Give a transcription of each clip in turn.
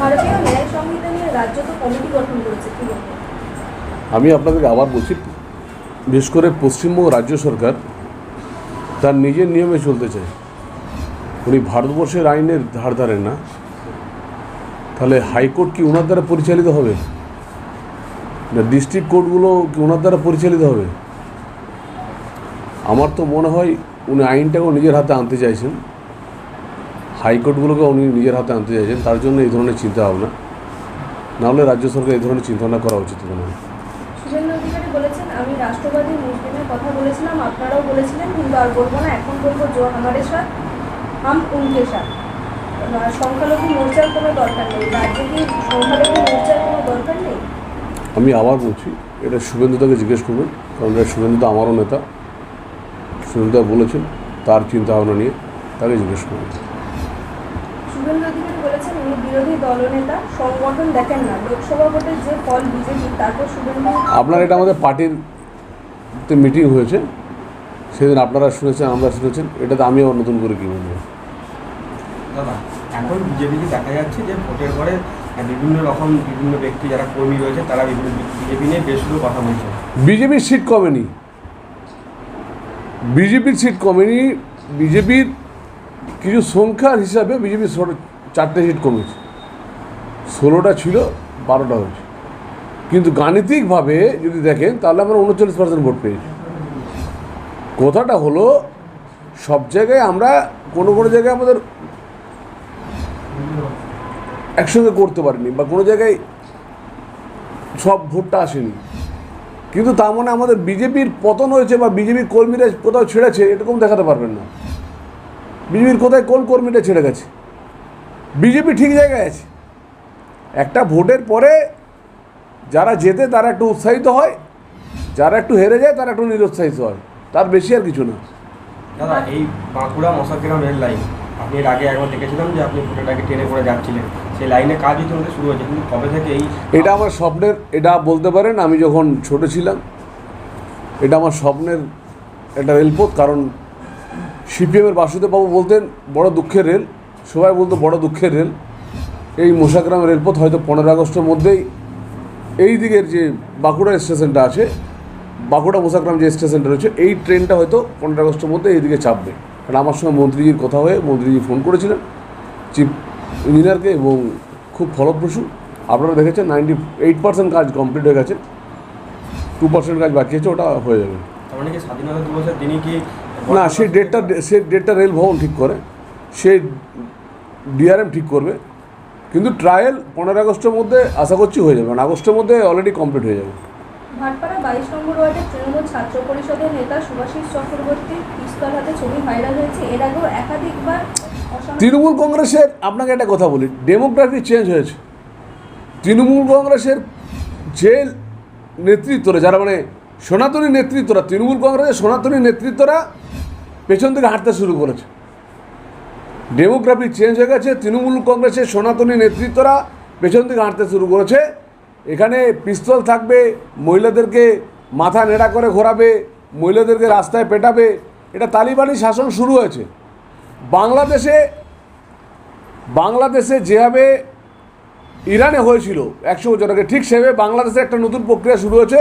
ভারতীয় ন্যায় সংহিতা রাজ্য তো কমিটি গঠন করেছে, কি আমি আপনাদেরকে আবার বলছি, বিশেষ করে পশ্চিমবঙ্গ রাজ্য সরকার তার নিজের নিয়মে চলতে চায়। উনি ভারতবর্ষের আইনের ধার ধারেন না। তাহলে হাইকোর্ট কি ওনার দ্বারা পরিচালিত হবে? না ডিস্ট্রিক্ট কোর্টগুলো কি ওনার দ্বারা পরিচালিত হবে? আমার তো মনে হয় উনি আইনটাকেও নিজের হাতে আনতে চাইছেন। হাইকোর্টগুলোকে উনি নিজের হাতে আনতে চাইছেন তার জন্য এই ধরনের চিন্তা ভাবনা নাহলে রাজ্য সরকার এই ধরনের চিন্তাভাবনা করা উচিত মনে হয়। বলেছেন আমি রাষ্ট্রবাদী মুসলিমের কথা বলেছিলাম আপনারাও বলেছিলেন কিন্তু আর বলব না এখন বলব জো আমারে সাথ হাম উনকে সাথ সংখ্যালঘু মোর্চার কোনো দরকার নেই রাজ্যে কি সংখ্যালঘু মোর্চার কোনো দরকার নেই? আমি আবার বলছি এটা শুভেন্দুদাকে জিজ্ঞেস করবেন কারণ এটা শুভেন্দুদা আমারও নেতা। শুভেন্দুদা বলেছেন তার চিন্তা ভাবনা নিয়ে তাকে জিজ্ঞেস করবেন শুভেন্দু অধিকারী বলেছেন উনি বিরোধী দলনেতা সংগঠন দেখেন না। লোকসভা ভোটের যে ফল বিজেপি তারপর শুভেন্দু আপনার এটা আমাদের পার্টির মিটিং হয়েছে। সেদিন আপনারা শুনেছেন আমরা শুনেছেন এটাতে আমি আবার নতুন করে কী বলব? দাদা এখন বিজেপিকে দেখা যাচ্ছে যে ভোটের পরে বিভিন্ন রকম বিভিন্ন ব্যক্তি যারা কর্মী রয়েছে তারা বিভিন্ন বিজেপি নিয়ে বেশগুলো কথা বলছে। বিজেপির সিট কমেনি। বিজেপির সিট কমেনি বিজেপির কিছু সংখ্যার হিসাবে বিজেপির চারটে সিট কমেছে। ষোলোটা ছিল, বারোটা হয়েছে। কিন্তু গাণিতিকভাবে যদি দেখেন, তাহলে আমরা উনচল্লিশ পার্সেন্ট ভোট পেয়েছি। কথাটা হলো, সব জায়গায় আমরা কোনো কোনো জায়গায় আমাদের একসঙ্গে করতে পারিনি বা কোনো জায়গায় সব ভোটটা আসেনি। কিন্তু তার মানে আমাদের বিজেপির পতন হয়েছে বা বিজেপির কর্মীরা কোথাও ছেড়েছে, এরকম দেখাতে পারবেন না। বিজেপির কোথায় কোন কর্মীটা ছেড়ে গেছে? বিজেপি ঠিক জায়গায় আছে। একটা ভোটের পরে যারা জেতে তারা একটু উৎসাহিত হয় যারা একটু হেরে যায় তারা একটু নিরুৎসাহিত হয়। তার বেশি আর কিছু না। দাদা এই বাঁকুড়া মশাগ্রাম রেল লাইন আপনি এর আগে একবার দেখেছিলাম যে আপনি ভোটের আগে ট্রেনে করে যাচ্ছিলেন। সেই লাইনে কাজ ইতিমধ্যে শুরু হয়েছে কিন্তু কবে থেকে এই এটা আমার স্বপ্নের এটা বলতে পারেন আমি যখন ছোট ছিলাম এটা আমার স্বপ্নের একটা রেলপথ কারণ সিপিএমের বাসুদেববাবু বলতেন বড় দুঃখের রেল। সবাই বলতো বড় দুঃখের রেল। এই মশাগ্রাম রেলপথ হয়তো পনেরো আগস্টের মধ্যেই এই দিকের যে বাঁকুড়া স্টেশনটা আছে বাঁকুড়া মোসাগ্রাম যে স্টেশনটা রয়েছে এই ট্রেনটা হয়তো পনেরো আগস্টের মধ্যে এইদিকে চাপবে। কারণ আমার সঙ্গে মন্ত্রীজির কথা হয়ে মন্ত্রীজি ফোন করেছিলেন চিফ ইঞ্জিনিয়ারকে এবং খুব ফলপ্রসূ। আপনারা দেখেছেন নাইনটি এইট পার্সেন্ট কাজ কমপ্লিট হয়ে গেছে টু পার্সেন্ট কাজ বাকি আছে ওটা হয়ে যাবে। মানে না সেই ডেটটা সে ডেটটা রেল ভবন ঠিক করে সে ডিআরএম ঠিক করবে। কিন্তু ট্রায়াল পনেরো আগস্টের মধ্যে আশা করছি হয়ে যাবে মানে আগস্টের মধ্যে অলরেডি কমপ্লিট হয়ে যাবে। ভাটপাড়া বাইশ নম্বর ওয়ার্ডের তৃণমূল ছাত্র পরিষদের নেতা সুভাষিস চক্রবর্তী পিস্তল হাতে ছবি ভাইরাল হয়েছে। এর আগেও একাধিকবার তৃণমূল কংগ্রেসের আপনাকে একটা কথা বলি ডেমোগ্রাফি চেঞ্জ হয়েছে। তৃণমূল কংগ্রেসের যে নেতৃত্বরা যারা মানে সনাতনী নেতৃত্বরা তৃণমূল কংগ্রেসের সনাতনী নেতৃত্বরা পেছন থেকে হাঁটতে শুরু করেছে। ডেমোগ্রাফি চেঞ্জ হয়ে গেছে, তৃণমূল কংগ্রেসের সনাতনী নেতৃত্বরা পেছন থেকে হাঁটতে শুরু করেছে। এখানে পিস্তল থাকবে, মহিলাদেরকে মাথা নেড়া করে ঘোরাবে, মহিলাদেরকে রাস্তায় পেটাবে। এটা তালিবানি শাসন শুরু হয়েছে। বাংলাদেশে বাংলাদেশে যেভাবে ইরানে হয়েছিল, একশো বছর আগে, ঠিক সেভাবে বাংলাদেশে একটা নতুন প্রক্রিয়া শুরু হয়েছে।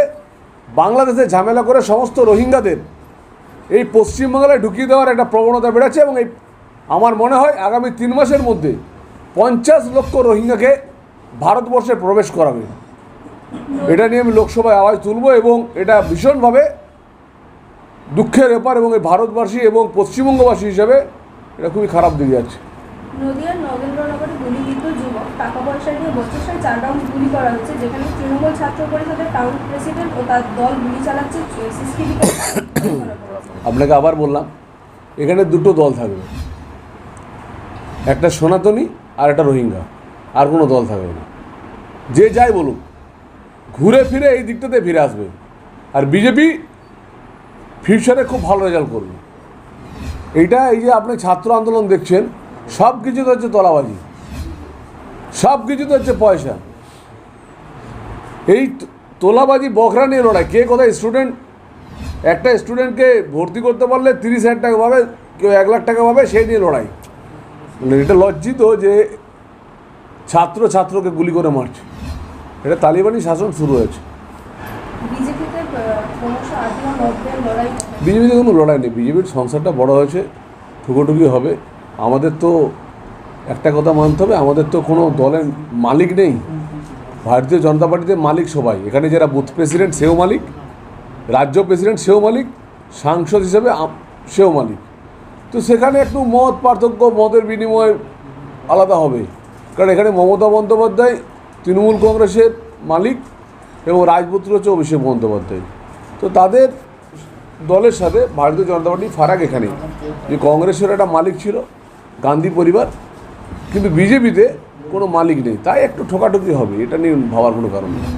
বাংলাদেশে ঝামেলা করে সমস্ত রোহিঙ্গাদের এই পশ্চিমবাংলায় ঢুকিয়ে দেওয়ার একটা প্রবণতা বেড়েছে এবং এই আমার মনে হয় আগামী তিন মাসের মধ্যে পঞ্চাশ লক্ষ রোহিঙ্গাকে ভারতবর্ষে প্রবেশ করাবে। এটা নিয়ে আমি লোকসভায় আওয়াজ তুলব এবং এটা ভীষণভাবে দুঃখের ব্যাপার এবং এই ভারতবাসী এবং পশ্চিমবঙ্গবাসী হিসাবে এটা খুবই খারাপ দিকে যাচ্ছে। নদিয়ার নগেন্দ্রনগরে গুলিবিদ্ধ যুবক টাকা পয়সা নিয়ে বছরসায় চার রাউন্ড গুলি করা হচ্ছে যেখানে তৃণমূল ছাত্র পরিষদের টাউন প্রেসিডেন্ট ও তার দল গুলি চালাচ্ছে আপনাকে আবার বললাম এখানে দুটো দল থাকবে। একটা সনাতনী আর একটা রোহিঙ্গা, আর কোনো দল থাকবে না। যে যাই বলুক, ঘুরে ফিরে এই দিকটাতে ফিরে আসবে। আর বিজেপি ফিউচারে খুব ভালো রেজাল্ট করবে। এইটা এই যে আপনি ছাত্র আন্দোলন দেখছেন, সব কিছুতে হচ্ছে তলাবাজি, সব কিছুতে হচ্ছে পয়সা। এই তোলাবাজি বখরা নিয়ে লড়াই। কে কোথায় স্টুডেন্ট একটা স্টুডেন্টকে ভর্তি করতে পারলে তিরিশ হাজার টাকা পাবে, কেউ এক লাখ টাকা পাবে, সেই নিয়ে লড়াই। মানে এটা লজ্জিত যে ছাত্র ছাত্রকে গুলি করে মারছে। এটা তালিবানি শাসন শুরু হয়েছে। বিজেপিতে কোনো লড়াই নেই। বিজেপির সংসারটা বড় হয়েছে ঠুকোঠুকি হবে। আমাদের তো একটা কথা মানতে হবে আমাদের তো কোনো দলের মালিক নেই। ভারতীয় জনতা পার্টিতে মালিক সবাই। এখানে যারা বুথ প্রেসিডেন্ট সেও মালিক রাজ্য প্রেসিডেন্ট সেও মালিক সাংসদ হিসেবে সেও মালিক। তো সেখানে একটু মত পার্থক্য, মতের বিনিময় আলাদা হবে। কারণ এখানে মমতা বন্দ্যোপাধ্যায় তৃণমূল কংগ্রেসের মালিক এবং রাজপুত্র হচ্ছে অভিষেক বন্দ্যোপাধ্যায়। তো তাদের দলের সাথে ভারতীয় জনতা পার্টি ফারাক এখানে। যে কংগ্রেসের একটা মালিক ছিল, গান্ধী পরিবার, কিন্তু বিজেপিতে কোনো মালিক নেই। তাই একটু ঠোকাঠুকি হবে, এটা নিয়ে ভাবার কোনো কারণ নেই।